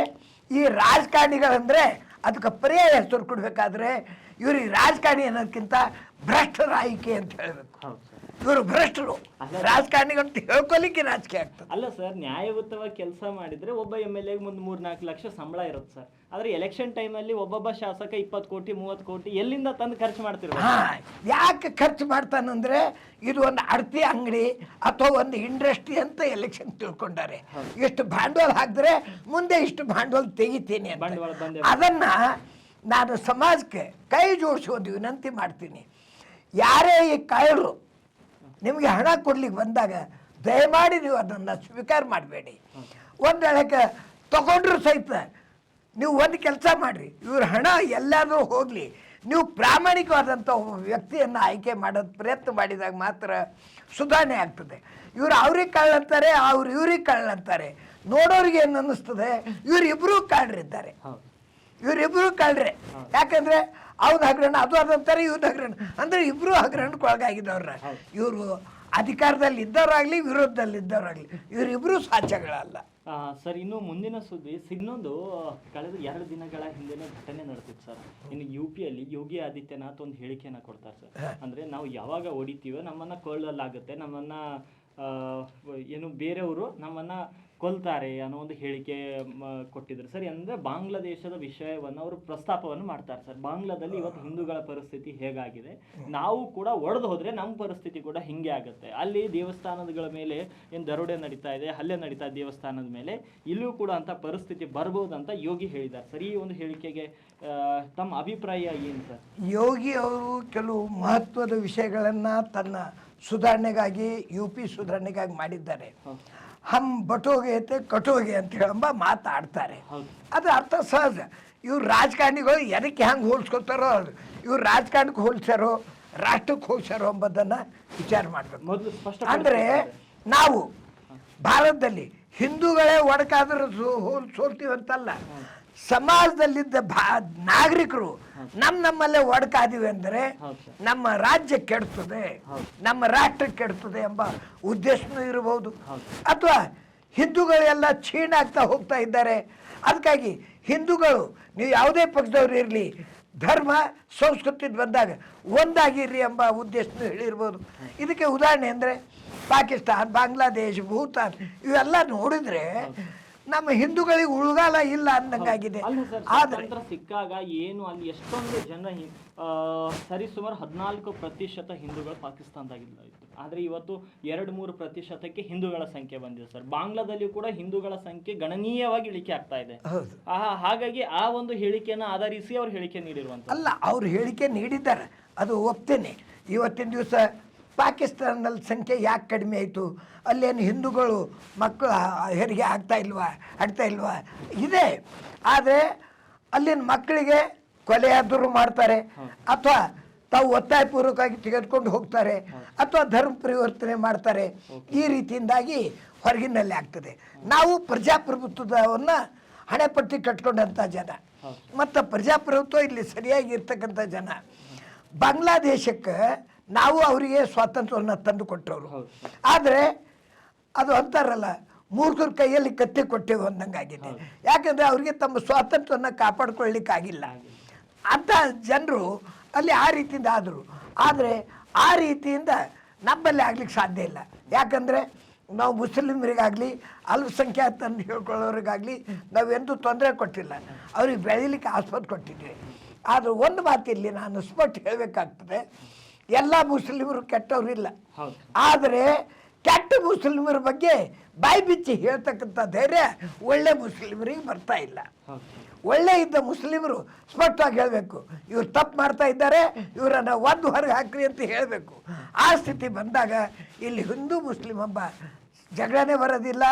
ಈ ರಾಜಕಾರಣಿಗಳಂದರೆ ಅದಕ್ಕೆ ಪರ್ಯಾಯ ಹೆಸರು ಕೊಡಬೇಕಾದ್ರೆ ಇವ್ರಿಗೆ ರಾಜಕಾರಣಿ ಅನ್ನೋದಕ್ಕಿಂತ ಭ್ರಷ್ಟರ ಆಯ್ಕೆ ಅಂತ ಹೇಳಬೇಕು. ಇವರು ಭ್ರಷ್ಟರು. ರಾಜಕಾರಣಿಗಂತ ಹೇಳ್ಕೊಲಿಕ್ಕೆ ರಾಜಕೀಯ ಆಗ್ತದೆ. ಅಲ್ಲ ಸರ್ ನ್ಯಾಯಯುತವಾಗಿ ಕೆಲಸ ಮಾಡಿದ್ರೆ ಒಬ್ಬ ಎಂ ಎಲ್ ಎಗೆ ಮುಂದೆ ಮೂರ್ನಾಲ್ಕು ಲಕ್ಷ ಸಂಬಳ ಇರುತ್ತೆ ಸರ್. ಆದ್ರೆ ಎಲೆಕ್ಷನ್ ಟೈಮಲ್ಲಿ ಒಬ್ಬೊಬ್ಬ ಶಾಸಕ ಇಪ್ಪತ್ತು ಕೋಟಿ ಮೂವತ್ತು ಕೋಟಿ ಎಲ್ಲಿಂದ ತಂದು ಖರ್ಚು ಮಾಡ್ತಿರ್ಬೇಕು? ಹಾಂ ಯಾಕೆ ಖರ್ಚು ಮಾಡ್ತಾನಂದ್ರೆ ಇದು ಒಂದು ಅಡತಿ ಅಂಗಡಿ ಅಥವಾ ಒಂದು ಇಂಡಸ್ಟ್ರಿ ಅಂತ ಎಲೆಕ್ಷನ್ ತಿಳ್ಕೊಂಡಾರೆ ಇಷ್ಟು ಬಂಡವಾಳ ಹಾಕಿದ್ರೆ ಮುಂದೆ ಇಷ್ಟು ಭಾಂಡವಲ್ ತೆಗಿತೀನಿ ಅಂತ. ಬಂಡವಾಳ ಬಂದೇ ಅದನ್ನ ನಾನು ಸಮಾಜಕ್ಕೆ ಕೈ ಜೋಡಿಸೋದು ವಿನಂತಿ ಮಾಡ್ತೀನಿ. ಯಾರೇ ಈ ಕಾಯರು ನಿಮಗೆ ಹಣ ಕೊಡ್ಲಿಕ್ಕೆ ಬಂದಾಗ ದಯಮಾಡಿ ನೀವು ಅದನ್ನು ಸ್ವೀಕಾರ ಮಾಡಬೇಡಿ. ಒಂದು ವೇಳೆಗೆ ತಗೊಂಡ್ರು ಸಹಿತ ನೀವು ಒಂದು ಕೆಲಸ ಮಾಡಿರಿ. ಇವ್ರ ಹಣ ಎಲ್ಲಾದರೂ ಹೋಗಲಿ. ನೀವು ಪ್ರಾಮಾಣಿಕವಾದಂಥ ಒಬ್ಬ ವ್ಯಕ್ತಿಯನ್ನು ಆಯ್ಕೆ ಮಾಡೋದು ಪ್ರಯತ್ನ ಮಾಡಿದಾಗ ಮಾತ್ರ ಸುಧಾರಣೆ ಆಗ್ತದೆ. ಇವ್ರು ಅವ್ರಿಗೆ ಕಳ್ಳಂತಾರೆ ಅವ್ರು ಇವ್ರಿಗೆ ಕಳ್ಳಂತಾರೆ ನೋಡೋರಿಗೆ ಏನು ಅನ್ನಿಸ್ತದೆ? ಇವರಿಬ್ಬರೂ ಕಳ್ಳರಿದ್ದಾರೆ ಹೌದು ಕಳ್ಳರೆ ಯಾಕಂದ್ರೆ ಅವ್ನ ಹಗರಣ, ಅದು ಅದಂತಾರೆ ಇವ್ನ ಹಗರಣ. ಅಂದ್ರೆ ಹಗರಣಕ್ಕೆ ಒಳಗಾಗಿದ್ದವ್ರ ಇವರು ಅಧಿಕಾರದಲ್ಲಿ ಇದ್ದವರಾಗ್ಲಿ ವಿರೋಧದಲ್ಲಿ ಇದ್ದವರಾಗ್ಲಿ ಇವರಿಬ್ರು ಸಾಧ್ಯಗಳಲ್ಲ ಸರ್ ಇನ್ನು ಮುಂದಿನ ಸುದ್ದಿ ಇನ್ನೊಂದು ಕಳೆದ ಎರಡು ದಿನಗಳ ಹಿಂದೆನೇ ಘಟನೆ ನಡೆದಿತ್ತು ಸರ್. ಇನ್ನು ಯು ಪಿಯಲ್ಲಿ ಯೋಗಿ ಆದಿತ್ಯನಾಥ್ ಒಂದು ಹೇಳಿಕೆಯನ್ನ ಕೊಡ್ತಾರೆ ಸರ್. ಅಂದ್ರೆ ನಾವು ಯಾವಾಗ ಹೊಡಿತೀವೋ ನಮ್ಮನ್ನ ಕೊಳ್ಳಲಾಗುತ್ತೆ ನಮ್ಮನ್ನ ಏನು ಬೇರೆಯವರು ನಮ್ಮನ್ನ ಕೊಲ್ತಾರೆ ಅನ್ನೋ ಒಂದು ಹೇಳಿಕೆ ಕೊಟ್ಟಿದ್ರು ಸರ್ ಅಂದ್ರೆ ಬಾಂಗ್ಲಾದೇಶದ ವಿಷಯವನ್ನು ಅವರು ಪ್ರಸ್ತಾಪವನ್ನು ಮಾಡ್ತಾರೆ ಸರ್. ಬಾಂಗ್ಲಾದಲ್ಲಿ ಇವತ್ತು ಹಿಂದೂಗಳ ಪರಿಸ್ಥಿತಿ ಹೇಗಾಗಿದೆ? ನಾವು ಕೂಡ ಒಡೆದು ಹೋದರೆ ನಮ್ಮ ಪರಿಸ್ಥಿತಿ ಕೂಡ ಹಿಂಗೆ ಆಗುತ್ತೆ. ಅಲ್ಲಿ ದೇವಸ್ಥಾನಗಳ ಮೇಲೆ ಏನು ದರೋಡೆ ನಡೀತಾ ಇದೆ ಹಲ್ಲೆ ನಡೀತಾ ಇದೆ ದೇವಸ್ಥಾನದ ಮೇಲೆ ಇಲ್ಲೂ ಕೂಡ ಅಂತ ಪರಿಸ್ಥಿತಿ ಬರ್ಬೋದು ಅಂತ ಯೋಗಿ ಹೇಳಿದ್ದಾರೆ ಸರ್. ಈ ಒಂದು ಹೇಳಿಕೆಗೆ ತಮ್ಮ ಅಭಿಪ್ರಾಯ ಏನು ಸರ್? ಯೋಗಿ ಅವರು ಕೆಲವು ಮಹತ್ವದ ವಿಷಯಗಳನ್ನು ತನ್ನ ಸುಧಾರಣೆಗಾಗಿ ಯು ಪಿ ಸುಧಾರಣೆಗಾಗಿ ಮಾಡಿದ್ದಾರೆ. ಹಮ್ ಬಟೋಗೆ ಕಟೋಗೆ ಅಂತ ಹೇಳಂಬ ಮಾತಾಡ್ತಾರೆ. ಅದು ಅರ್ಥ ಸಹಜ. ಇವ್ರು ರಾಜಕಾರಣಿಗಳು ಎದಕ್ಕೆ ಹೆಂಗೆ ಹೋಲಿಸ್ಕೊತಾರೋ ಅದು. ಇವ್ರು ರಾಜಕಾರಣಕ್ಕೆ ಹೋಲ್ಸ್ಯಾರೋ ರಾಷ್ಟ್ರಕ್ಕೆ ಹೋಲ್ಸ್ಯಾರೋ ಎಂಬುದನ್ನು ವಿಚಾರ ಮಾಡಬೇಕು. ಅಂದರೆ ನಾವು ಭಾರತದಲ್ಲಿ ಹಿಂದೂಗಳೇ ಒಡಕಾದ್ರೂ ಸೋ- ಹೋಲ್ ಸೋಲ್ತೀವಂತಲ್ಲ. ಸಮಾಜದಲ್ಲಿದ್ದ ಭಾ ನಾಗರಿಕರು ನಮ್ಮ ನಮ್ಮಲ್ಲೇ ಒಡಕಾದಿವೆ ಅಂದರೆ ನಮ್ಮ ರಾಜ್ಯ ಕೆಡ್ತದೆ ನಮ್ಮ ರಾಷ್ಟ್ರ ಕೆಡ್ತದೆ ಎಂಬ ಉದ್ದೇಶನೂ ಇರಬಹುದು. ಹೌದು. ಅಥವಾ ಹಿಂದೂಗಳೆಲ್ಲ ಕ್ಷೀಣ ಆಗ್ತಾ ಹೋಗ್ತಾ ಇದ್ದಾರೆ. ಅದಕ್ಕಾಗಿ ಹಿಂದೂಗಳು ನೀವು ಯಾವುದೇ ಪಕ್ಷದವ್ರು ಇರಲಿ ಧರ್ಮ ಸಂಸ್ಕೃತಿ ಬಂದಾಗ ಒಂದಾಗಿರ್ರಿ ಎಂಬ ಉದ್ದೇಶನೂ ಹೇಳಿರ್ಬೋದು. ಇದಕ್ಕೆ ಉದಾಹರಣೆ ಅಂದರೆ ಪಾಕಿಸ್ತಾನ್ ಬಾಂಗ್ಲಾದೇಶ್ ಭೂತಾನ್ ಇವೆಲ್ಲ ನೋಡಿದ್ರೆ ನಮ್ಮ ಹಿಂದೂಗಳಿಗೆ ಉಳುಗಾಲ ಇಲ್ಲ ಅಂದಂಗಾಗಿದೆ ಆದರೆ ಸರ್ ಸಿಕ್ಕಾಗ ಏನು ಅಲ್ಲಿ ಎಷ್ಟೊಂದು ಜನ ಹಿ- ಆ, ಸರಿಸುಮಾರು ಹದಿನಾಲ್ಕು ಪ್ರತಿಶತ ಹಿಂದೂಗಳು ಪಾಕಿಸ್ತಾನದಾಗಿಲ್ಲ ಇತ್ತು. ಆದರೆ ಇವತ್ತು ಎರಡು ಮೂರು ಪ್ರತಿಶತಕ್ಕೆ ಹಿಂದೂಗಳ ಸಂಖ್ಯೆ ಬಂದಿದೆ ಸರ್. ಬಾಂಗ್ಲಾದಲ್ಲಿಯೂ ಕೂಡ ಹಿಂದೂಗಳ ಸಂಖ್ಯೆ ಗಣನೀಯವಾಗಿ ಇಳಿಕೆ ಆಗ್ತಾ ಇದೆ. ಹೌದು. ಆ, ಹಾಗಾಗಿ ಆ ಒಂದು ಹೇಳಿಕೆಯನ್ನು ಆಧರಿಸಿ ಅವ್ರು ಹೇಳಿಕೆ ನೀಡಿರುವಂತ ಅಲ್ಲ ಅವ್ರು ಹೇಳಿಕೆ ನೀಡಿದ್ದಾರೆ. ಅದು ಒಪ್ತೇನೆ. ಇವತ್ತಿನ ದಿವಸ ಪಾಕಿಸ್ತಾನದಲ್ಲಿ ಸಂಖ್ಯೆ ಯಾಕೆ ಕಡಿಮೆ ಆಯಿತು? ಅಲ್ಲೇನು ಹಿಂದೂಗಳು ಮಕ್ಕಳು ಹೆರಿಗೆ ಆಗ್ತಾ ಇಲ್ವಾ ಆಗ್ತಾ ಇಲ್ವಾ? ಇದೆ. ಆದರೆ ಅಲ್ಲಿನ ಮಕ್ಕಳಿಗೆ ಕೊಲೆಯಾದರೂ ಮಾಡ್ತಾರೆ. ಅಥವಾ ತಾವು ಒತ್ತಾಯಪೂರ್ವಕವಾಗಿ ತೆಗೆದುಕೊಂಡು ಹೋಗ್ತಾರೆ. ಅಥವಾ ಧರ್ಮ ಪರಿವರ್ತನೆ ಮಾಡ್ತಾರೆ. ಈ ರೀತಿಯಿಂದಾಗಿ ಹೊರಗಿನಲ್ಲಿ ಆಗ್ತದೆ. ನಾವು ಪ್ರಜಾಪ್ರಭುತ್ವವನ್ನು ಹಣೆಪಟ್ಟಿ ಕಟ್ಕೊಂಡಂಥ ಜನ. ಮತ್ತು ಪ್ರಜಾಪ್ರಭುತ್ವ ಇಲ್ಲಿ ಸರಿಯಾಗಿ ಇರ್ತಕ್ಕಂಥ ಜನ. ಬಾಂಗ್ಲಾದೇಶಕ್ಕೆ ನಾವು ಅವರಿಗೆ ಸ್ವಾತಂತ್ರ್ಯವನ್ನು ತಂದು ಕೊಟ್ಟವರು. ಆದರೆ ಅದು ಅಂತಾರಲ್ಲ ಮೂರ್ಖರ ಕೈಯಲ್ಲಿ ಕತ್ತಿ ಕೊಟ್ಟೆವು ಅಂದಂಗಾಗಿದೆ. ಯಾಕಂದರೆ ಅವರಿಗೆ ತಮ್ಮ ಸ್ವಾತಂತ್ರ್ಯವನ್ನು ಕಾಪಾಡ್ಕೊಳ್ಳಿಕ್ಕಾಗಿಲ್ಲ. ಅಂಥ ಜನರು ಅಲ್ಲಿ ಆ ರೀತಿಯಿಂದ ಆದರು. ಆದರೆ ಆ ರೀತಿಯಿಂದ ನಮ್ಮಲ್ಲಿ ಆಗ್ಲಿಕ್ಕೆ ಸಾಧ್ಯ ಇಲ್ಲ. ಯಾಕಂದರೆ ನಾವು ಮುಸ್ಲಿಮರಿಗಾಗಲಿ ಅಲ್ಪಸಂಖ್ಯಾತ ಅಂತ ಹೇಳ್ಕೊಳ್ಳೋರಿಗಾಗಲಿ ನಾವೆಂದೂ ತೊಂದರೆ ಕೊಟ್ಟಿಲ್ಲ. ಅವ್ರಿಗೆ ಬೆಳೀಲಿಕ್ಕೆ ಆಸ್ಪತ್ರೆ ಕೊಟ್ಟಿದ್ವಿ. ಆದರೆ ಒಂದು ಮಾತಿಲ್ಲಿ ನಾನು ಸ್ಪಷ್ಟ ಹೇಳಬೇಕಾಗ್ತದೆ ಎಲ್ಲ ಮುಸ್ಲಿಮರು ಕೆಟ್ಟವ್ರು ಇಲ್ಲ ಆದರೆ ಕೆಟ್ಟ ಮುಸ್ಲಿಮರ ಬಗ್ಗೆ ಬಾಯಿ ಬಿಚ್ಚಿ ಹೇಳ್ತಕ್ಕಂಥ ಧೈರ್ಯ ಒಳ್ಳೆ ಮುಸ್ಲಿಮರಿಗೆ ಬರ್ತಾ ಇಲ್ಲ. ಒಳ್ಳೆ ಇದ್ದ ಮುಸ್ಲಿಮರು ಸ್ಪಷ್ಟವಾಗಿ ಹೇಳಬೇಕು ಇವ್ರು ತಪ್ಪು ಮಾಡ್ತಾ ಇದ್ದಾರೆ ಇವರನ್ನು ಒಂದು ಹೊರಗೆ ಹಾಕ್ರಿ ಅಂತ ಹೇಳಬೇಕು. ಆ ಸ್ಥಿತಿ ಬಂದಾಗ ಇಲ್ಲಿ ಹಿಂದೂ ಮುಸ್ಲಿಂ ಎಂಬ ಜಗಳನೇ ಬರೋದಿಲ್ಲ.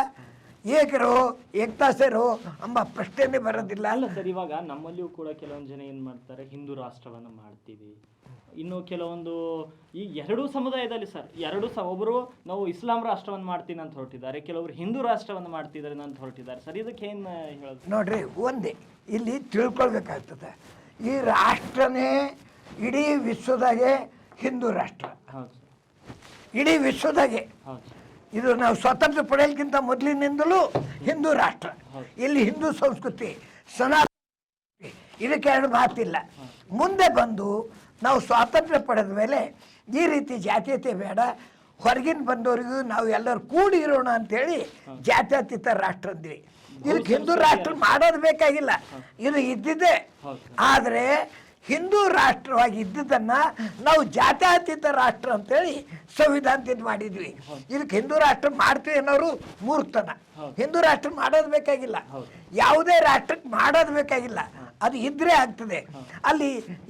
ಏಕರೋ ಏಕತಾಸರು ಎಂಬ ಪ್ರಶ್ನೆನೇ ಬರೋದಿಲ್ಲ. ಅಲ್ಲ ಸರ್ ಇವಾಗ ನಮ್ಮಲ್ಲಿಯೂ ಕೂಡ ಕೆಲವೊಂದು ಜನ ಏನು ಮಾಡ್ತಾರೆ ಹಿಂದೂ ರಾಷ್ಟ್ರವನ್ನು ಮಾಡ್ತೀವಿ. ಇನ್ನು ಕೆಲವೊಂದು ಈ ಎರಡೂ ಸಮುದಾಯದಲ್ಲಿ ಸರ್ ಎರಡು ಸ ಒಬ್ಬರು ನಾವು ಇಸ್ಲಾಂ ರಾಷ್ಟ್ರವನ್ನು ಮಾಡ್ತೀನಿ ಅಂತ ಹೊರಟಿದ್ದಾರೆ ಕೆಲವರು ಹಿಂದೂ ರಾಷ್ಟ್ರವನ್ನು ಮಾಡ್ತಿದ್ದಾರೆ ಅಂತ ಹೊರಟಿದ್ದಾರೆ. ಸರ್ ಇದಕ್ಕೆ ಏನು ಹೇಳೋದು ನೋಡ್ರಿ ಒಂದೇ ಇಲ್ಲಿ ತಿಳ್ಕೊಳ್ಬೇಕಾಗ್ತದೆ. ಈ ರಾಷ್ಟ್ರನೇ ಇಡೀ ವಿಶ್ವದಾಗೆ ಹಿಂದೂ ರಾಷ್ಟ್ರ. ಹೌದು ಸರ್. ಇಡೀ ವಿಶ್ವದಾಗೆ. ಹೌದು ಇದು ನಾವು ಸ್ವಾತಂತ್ರ್ಯ ಪಡೆಯೋಕ್ಕಿಂತ ಮೊದಲಿನಿಂದಲೂ ಹಿಂದೂ ರಾಷ್ಟ್ರ. ಇಲ್ಲಿ ಹಿಂದೂ ಸಂಸ್ಕೃತಿ ಸನಾತನ ಇದಕ್ಕೆ ಎರಡು ಮಾತಿಲ್ಲ. ಮುಂದೆ ಬಂದು ನಾವು ಸ್ವಾತಂತ್ರ್ಯ ಪಡೆದ ಮೇಲೆ ಈ ರೀತಿ ಜಾತೀಯತೆ ಬೇಡ. ಹೊರಗಿನ ಬಂದವರಿಗೂ ನಾವು ಎಲ್ಲರೂ ಕೂಡಿ ಇರೋಣ ಅಂತೇಳಿ ಜಾತ್ಯತೀತ ರಾಷ್ಟ್ರ ಅಂದ್ವಿ. ಇದಕ್ಕೆ ಹಿಂದೂ ರಾಷ್ಟ್ರ ಮಾಡೋದು ಬೇಕಾಗಿಲ್ಲ. ಇದು ಇದ್ದಿದ್ದೆ. ಆದರೆ ಹಿಂದೂ ರಾಷ್ಟ್ರವಾಗಿ ಇದ್ದದನ್ನು ನಾವು ಜಾತ್ಯಾತೀತ ರಾಷ್ಟ್ರ ಅಂತೇಳಿ ಸಂವಿಧಾನದಿಂದ ಮಾಡಿದ್ವಿ. ಇದಕ್ಕೆ ಹಿಂದೂ ರಾಷ್ಟ್ರ ಮಾಡ್ತೀವಿ ಅನ್ನೋರು ಮೂರ್ತನ. ಹಿಂದೂ. ರಾಷ್ಟ್ರ ಮಾಡೋದು ಬೇಕಾಗಿಲ್ಲ. ಯಾವುದೇ ರಾಷ್ಟ್ರಕ್ಕೆ ಮಾಡೋದು ಬೇಕಾಗಿಲ್ಲ. ಅದು ಇದ್ರೆ ಆಗ್ತದೆ. ಅಲ್ಲಿ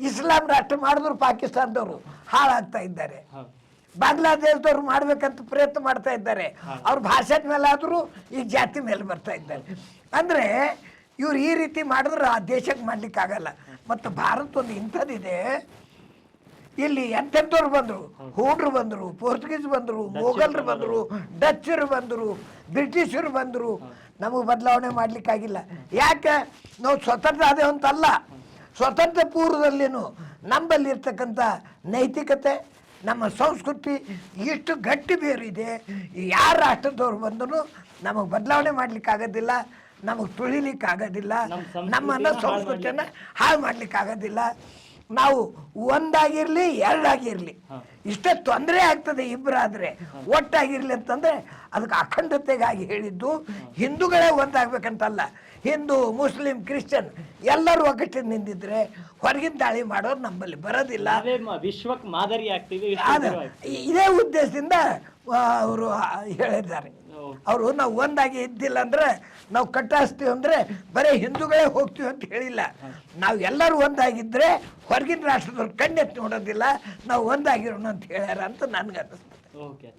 ಇಸ್ಲಾಂ ರಾಷ್ಟ್ರ ಮಾಡಿದ್ರು ಪಾಕಿಸ್ತಾನದವರು ಹಾಳಾಗ್ತಾ ಇದ್ದಾರೆ. ಬಾಂಗ್ಲಾದೇಶದವ್ರು ಮಾಡ್ಬೇಕಂತ ಪ್ರಯತ್ನ ಮಾಡ್ತಾ ಇದ್ದಾರೆ. ಅವ್ರ ಭಾಷೆ ಮೇಲೆ ಆದರೂ ಈ ಜಾತಿ ಮೇಲೆ ಬರ್ತಾ ಇದ್ದಾರೆ. ಅಂದ್ರೆ ಇವ್ರು ಈ ರೀತಿ ಮಾಡಿದ್ರೆ ಆ ದೇಶಕ್ಕೆ ಮಾಡ್ಲಿಕ್ಕೆ ಆಗಲ್ಲ ಮತ್ತು ಭಾರತ ಒಂದು ಇಂಥದ್ದಿದೆ. ಇಲ್ಲಿ ಎಂತೆಂಥವ್ರು ಬಂದರು? ಹೂಡ್ರು ಬಂದರು ಪೋರ್ಚುಗೀಸ್ ಬಂದರು ಮೊಘಲ್ರು ಬಂದರು. ಡಚ್ಚರು ಬಂದರು ಬ್ರಿಟಿಷರು ಬಂದರು. ನಮಗೆ ಬದಲಾವಣೆ ಮಾಡಲಿಕ್ಕಾಗಿಲ್ಲ. ಯಾಕೆ? ನಾವು ಸ್ವತಂತ್ರ ಅದೇ ಅಂತಲ್ಲ. ಸ್ವತಂತ್ರ ಪೂರ್ವದಲ್ಲಿನೂ ನಮ್ಮಲ್ಲಿರ್ತಕ್ಕಂಥ ನೈತಿಕತೆ ನಮ್ಮ ಸಂಸ್ಕೃತಿ ಇಷ್ಟು ಗಟ್ಟಿ ಬೇರಿದೆ ಯಾರು ರಾಷ್ಟ್ರದವ್ರು ಬಂದರೂ ನಮಗೆ ಬದಲಾವಣೆ ಮಾಡ್ಲಿಕ್ಕೆ ಆಗೋದಿಲ್ಲ ನಮಗೆ ತುಳಿಲಿಕ್ಕೆ ಆಗೋದಿಲ್ಲ ನಮ್ಮ ನಮ್ಮನ್ನ ಸಂಸ್ಕೃತಿಯನ್ನು ಹಾಳು ಮಾಡ್ಲಿಕ್ಕೆ ಆಗೋದಿಲ್ಲ ನಾವು ಒಂದಾಗಿರ್ಲಿ ಎರಡಾಗಿರಲಿ. ಇಷ್ಟೇ ತೊಂದರೆ ಆಗ್ತದೆ ಇಬ್ಬರಾದ್ರೆ ಒಟ್ಟಾಗಿರ್ಲಿ ಅಂತಂದ್ರೆ ಅದಕ್ಕೆ ಅಖಂಡತೆಗಾಗಿ ಹೇಳಿದ್ದು ಹಿಂದೂಗಳೇ ಒಂದಾಗ್ಬೇಕಂತಲ್ಲ. ಹಿಂದೂ ಮುಸ್ಲಿಂ ಕ್ರಿಶ್ಚಿಯನ್ ಎಲ್ಲರೂ ಒಗ್ಗಟ್ಟಿನ ನಿಂತಿದ್ರೆ ಹೊರಗಿನ ದಾಳಿ ಮಾಡೋರು ನಮ್ಮಲ್ಲಿ ಬರೋದಿಲ್ಲ. ವಿಶ್ವಕ್ಕೆ ಮಾದರಿ ಆಗ್ತೀವಿ ಇದೇ ಉದ್ದೇಶದಿಂದ ಅವರು ಹೇಳಿದ್ದಾರೆ. ಅವರು ನಾವು ಒಂದಾಗಿ ಇದ್ದಿಲ್ಲ ಅಂದ್ರೆ ನಾವು ಕಟ್ಟಾಸ್ತೀವಿ ಅಂದರೆ ಬರೀ ಹಿಂದೂಗಳೇ ಹೋಗ್ತೀವಿ ಅಂತ ಹೇಳಿಲ್ಲ. ನಾವು ಎಲ್ಲರೂ ಒಂದಾಗಿದ್ದರೆ ಹೊರಗಿನ ರಾಷ್ಟ್ರದವ್ರು ಕಣ್ಣೆತ್ತಿ ನೋಡೋದಿಲ್ಲ, ನಾವು ಒಂದಾಗಿರೋಣ ಅಂತ ಹೇಳ್ಯಾರ ಅಂತ ನನಗೆ ಅನ್ನಿಸ್ತದೆ ಓಕೆ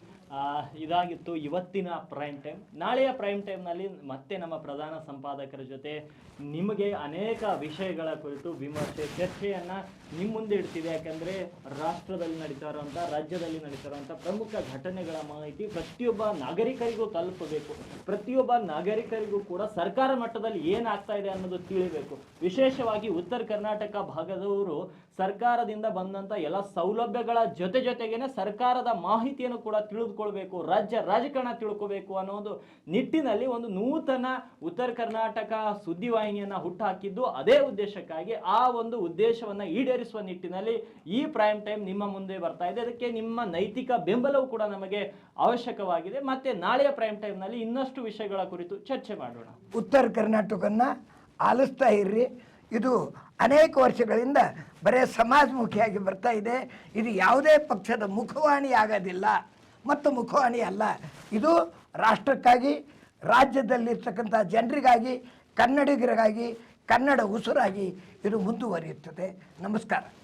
ಇದಾಗಿತ್ತು ಇವತ್ತಿನ ಪ್ರೈಮ್ ಟೈಮ್ ನಾಳೆಯ ಪ್ರೈಮ್ ಟೈಮ್ನಲ್ಲಿ ಮತ್ತೆ ನಮ್ಮ ಪ್ರಧಾನ ಸಂಪಾದಕರ ಜೊತೆ ನಿಮಗೆ ಅನೇಕ ವಿಷಯಗಳ ಕುರಿತು ವಿಮರ್ಶೆ, ಚರ್ಚೆಯನ್ನು ನಿಮ್ಮ ಮುಂದೆ ಇಡ್ತೀವಿ. ಯಾಕಂದ್ರೆ ರಾಷ್ಟ್ರದಲ್ಲಿ ನಡೀತಾ ಇರುವಂಥ ರಾಜ್ಯದಲ್ಲಿ ನಡೀತಾ ಇರುವಂಥ ಪ್ರಮುಖ ಘಟನೆಗಳ ಮಾಹಿತಿ ಪ್ರತಿಯೊಬ್ಬ ನಾಗರಿಕರಿಗೂ ತಲುಪಬೇಕು. ಪ್ರತಿಯೊಬ್ಬ ನಾಗರಿಕರಿಗೂ ಕೂಡ ಸರ್ಕಾರ ಮಟ್ಟದಲ್ಲಿ ಏನಾಗ್ತಾ ಇದೆ ಅನ್ನೋದು ತಿಳಿಬೇಕು. ವಿಶೇಷವಾಗಿ ಉತ್ತರ ಕರ್ನಾಟಕ ಭಾಗದವರು ಸರ್ಕಾರದಿಂದ ಬಂದಂತ ಎಲ್ಲ ಸೌಲಭ್ಯಗಳ ಜೊತೆ ಜೊತೆಗೇನೆ ಸರ್ಕಾರದ ಮಾಹಿತಿಯನ್ನು ಕೂಡ ತಿಳಿದುಕೊಳ್ಬೇಕು, ರಾಜ್ಯ ರಾಜಕಾರಣ ತಿಳ್ಕೋಬೇಕು ಅನ್ನೋ ಒಂದು ನಿಟ್ಟಿನಲ್ಲಿ ಒಂದು ನೂತನ ಉತ್ತರ ಕರ್ನಾಟಕ ಸುದ್ದಿವಾಹಿನಿಯನ್ನು ಹುಟ್ಟುಹಾಕಿದ್ದು ಅದೇ ಉದ್ದೇಶಕ್ಕಾಗಿ ಆ ಒಂದು ಉದ್ದೇಶವನ್ನ ಈಡೇರಿಸುವ ನಿಟ್ಟಿನಲ್ಲಿ ಈ ಪ್ರೈಮ್ ಟೈಮ್ ನಿಮ್ಮ ಮುಂದೆ ಬರ್ತಾ ಇದೆ. ಅದಕ್ಕೆ ನಿಮ್ಮ ನೈತಿಕ ಬೆಂಬಲವು ಕೂಡ ನಮಗೆ ಅವಶ್ಯಕವಾಗಿದೆ. ಮತ್ತೆ ನಾಳೆಯ ಪ್ರೈಮ್ ಟೈಮ್ನಲ್ಲಿ ಇನ್ನಷ್ಟು ವಿಷಯಗಳ ಕುರಿತು ಚರ್ಚೆ ಮಾಡೋಣ. ಉತ್ತರ ಕರ್ನಾಟಕನ ಆಲಿಸ್ತಾ ಇರ್ರಿ. ಇದು ಅನೇಕ ವರ್ಷಗಳಿಂದ ಬರೇ ಸಮಾಜಮುಖಿಯಾಗಿ ಬರ್ತಾ ಇದೆ. ಇದು ಯಾವುದೇ ಪಕ್ಷದ ಮುಖವಾಣಿ ಆಗೋದಿಲ್ಲ. ಮತ್ತು ಮುಖವಾಣಿ ಅಲ್ಲ. ಇದು ರಾಷ್ಟ್ರಕ್ಕಾಗಿ, ರಾಜ್ಯದಲ್ಲಿರ್ತಕ್ಕಂಥ ಜನರಿಗಾಗಿ, ಕನ್ನಡಿಗರಿಗಾಗಿ, ಕನ್ನಡ ಉಸುರಾಗಿ ಇದು ಮುಂದುವರಿಯುತ್ತದೆ. ನಮಸ್ಕಾರ.